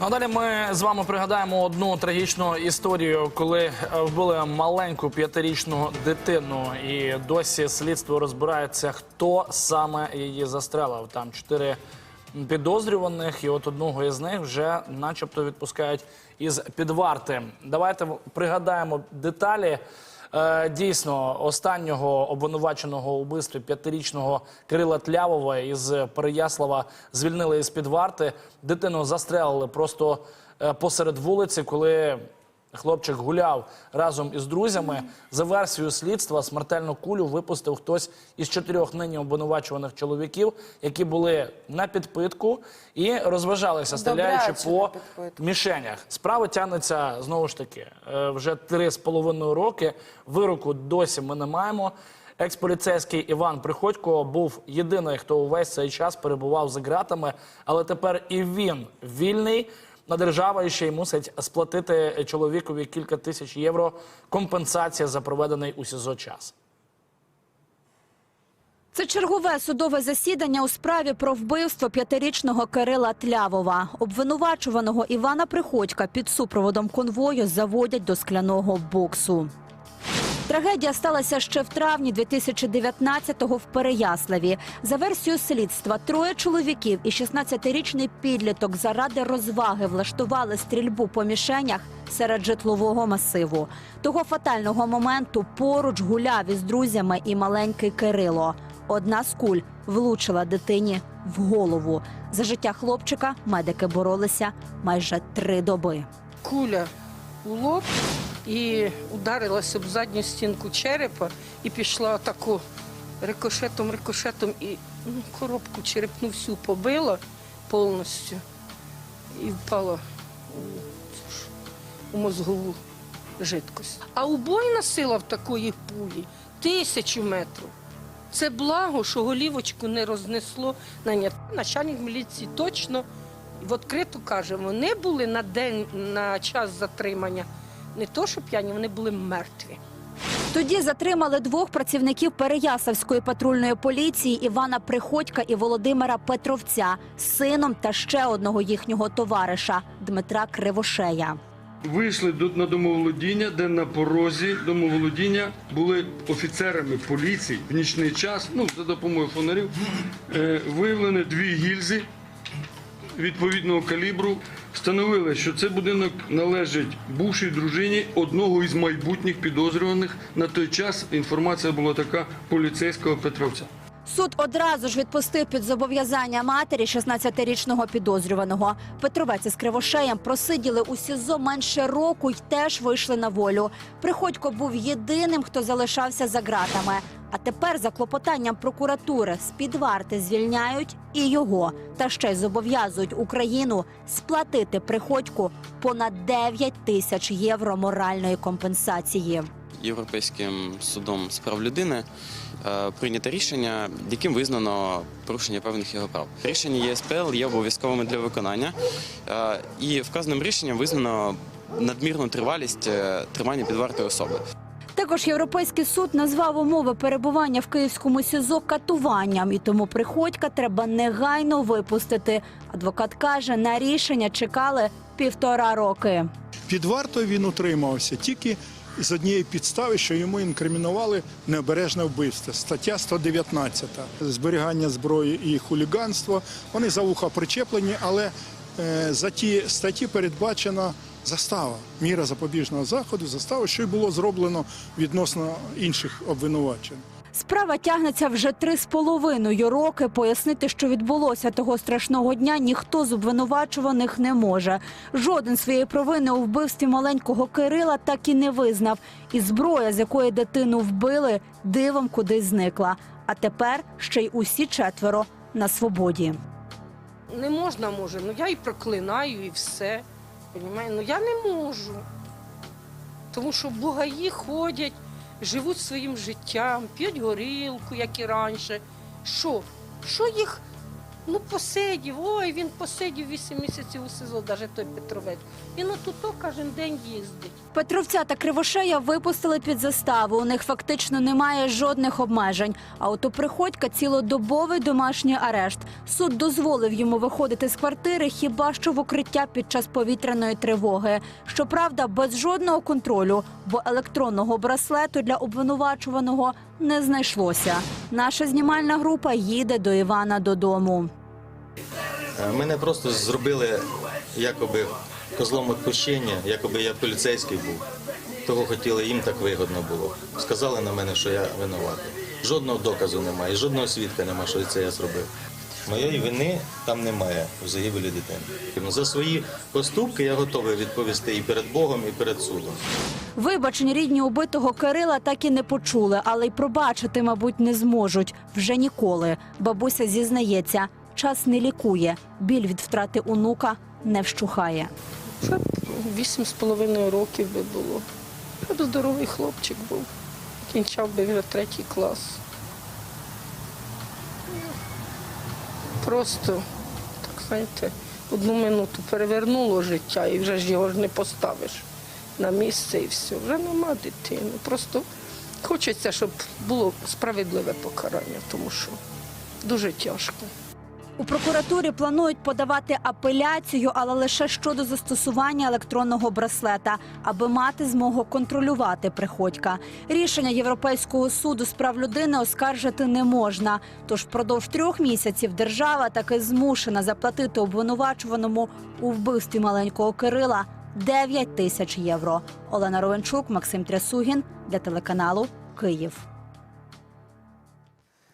Ну, а далі ми з вами пригадаємо одну трагічну історію, коли е, вбили маленьку п'ятирічну дитину, і досі слідство розбирається, хто саме її застрелив. Там чотири підозрюваних, і от одного із них вже, начебто, відпускають із під варти. Давайте пригадаємо деталі. Е, Дійсно, останнього обвинуваченого у вбивстві п'ятирічного Кирила Тлявова із Переяслава звільнили із під варти. Дитину застрелили просто е, посеред вулиці, коли хлопчик гуляв разом із друзями. За версією слідства, смертельну кулю випустив хтось із чотирьох нині обвинувачуваних чоловіків, які були на підпитку і розважалися, стріляючи по мішенях. Справа тягнеться знову ж таки е, вже три з половиною роки. Вироку досі ми не маємо. Експоліцейський Іван Приходько був єдиний, хто увесь цей час перебував за ґратами, але тепер і він вільний. На держава ще й мусить сплатити чоловікові кілька тисяч євро компенсація за проведений у СІЗО час. Це чергове судове засідання у справі про вбивство п'ятирічного Кирила Тлявова. Обвинувачуваного Івана Приходька під супроводом конвою заводять до скляного боксу. Трагедія сталася ще в травні 2019-го в Переяславі. За версією слідства, троє чоловіків і 16-річний підліток заради розваги влаштували стрільбу по мішенях серед житлового масиву. Того фатального моменту поруч гуляв із друзями і маленький Кирило. Одна з куль влучила дитині в голову. За життя хлопчика медики боролися майже три доби. Куля у лоб і ударилася об задню стінку черепа і пішла таку рикошетом, рикошетом і ну, коробку черепну всю побила повністю і впала у, мозгову жидкость. А убойна сила в такої пулі тисячу метрів. Це благо, що голівочку не рознесло на. Начальник міліції точно в відкриту каже, вони були на день, на час затримання. Не то, що п'яні, вони були мертві. Тоді затримали двох працівників Переяславської патрульної поліції Івана Приходька і Володимира Петровця з сином та ще одного їхнього товариша Дмитра Кривошея. Вийшли до- на домоволодіння, де на порозі домоволодіння були офіцерами поліції в нічний час, ну за допомогою фонарів, е, виявлені дві гільзи відповідного калібру. Встановили, що це будинок належить бувшій дружині одного із майбутніх підозрюваних. На той час інформація була така поліцейського Петровця. Суд одразу ж відпустив під зобов'язання матері 16-річного підозрюваного. Петровець із Кривошеєм просиділи у СІЗО менше року й теж вийшли на волю. Приходько був єдиним, хто залишався за ґратами. А тепер за клопотанням прокуратури з-під варти звільняють і його. Та ще й зобов'язують Україну сплатити Приходьку понад 9 тисяч євро моральної компенсації. Європейським судом з прав людини е, прийнято рішення, яким визнано порушення певних його прав. Рішення ЄСПЛ є обов'язковими для виконання, е, і вказаним рішенням визнано надмірну тривалість е, тримання під вартою особи. Також європейський суд назвав умови перебування в київському СІЗО катуванням, і тому приходька треба негайно випустити. Адвокат каже, на рішення чекали півтора роки. Під вартою він утримався тільки з однієї підстави, що йому інкримінували необережне вбивство. Стаття 119. Зберігання зброї і хуліганство. Вони за вуха причеплені, але е, за ті статті передбачена застава, міра запобіжного заходу, застава, що й було зроблено відносно інших обвинувачень. Справа тягнеться вже три з половиною роки. Пояснити, що відбулося того страшного дня, ніхто з обвинувачуваних не може. Жоден своєї провини у вбивстві маленького Кирила так і не визнав. І зброя, з якої дитину вбили, дивом кудись зникла. А тепер ще й усі четверо на свободі. Не можна, може, ну я і проклинаю, і все. Понімає? Ну я не можу. Тому що бугаї ходять, живуть своїм життям, п'ють горілку, як і раніше. Що? Що їх Ну, посидів, ой, він посидів 8 місяців у СИЗО, навіть той Петровець. Він отут кожен день їздить. Петровця та Кривошея випустили під заставу. У них фактично немає жодних обмежень. А от у Приходька цілодобовий домашній арешт. Суд дозволив йому виходити з квартири хіба що в укриття під час повітряної тривоги. Щоправда, без жодного контролю, бо електронного браслету для обвинувачуваного не знайшлося. Наша знімальна група їде до Івана додому. Е, Мене просто зробили якоби козлом відпущення, якоби я поліцейський був. Того хотіли, їм так вигодно було. Сказали на мене, що я винуватий. Жодного доказу немає, жодного свідка немає, що це я зробив. Моєї вини там немає в загибелі дитини. Ну, За свої поступки я готовий відповісти і перед Богом, і перед судом. Вибачень рідні убитого Кирила так і не почули, але й пробачити, мабуть, не зможуть вже ніколи. Бабуся зізнається, час не лікує, біль від втрати онука не вщухає. Вже вісім з половиною років би було. Вже б здоровий хлопчик був. Кінчав би вже третій клас. Просто, так знаєте, одну минуту перевернуло життя і вже ж його ж не поставиш на місце і все. Вже нема дитини. Просто хочеться, щоб було справедливе покарання, тому що дуже тяжко. У прокуратурі планують подавати апеляцію, але лише щодо застосування електронного браслета, аби мати змогу контролювати приходька. Рішення Європейського суду з прав людини оскаржити не можна. Тож впродовж трьох місяців держава таки змушена заплатити обвинувачуваному у вбивстві маленького Кирила 9 тисяч євро. Олена Ровенчук, Максим Трясугін для телеканалу Київ.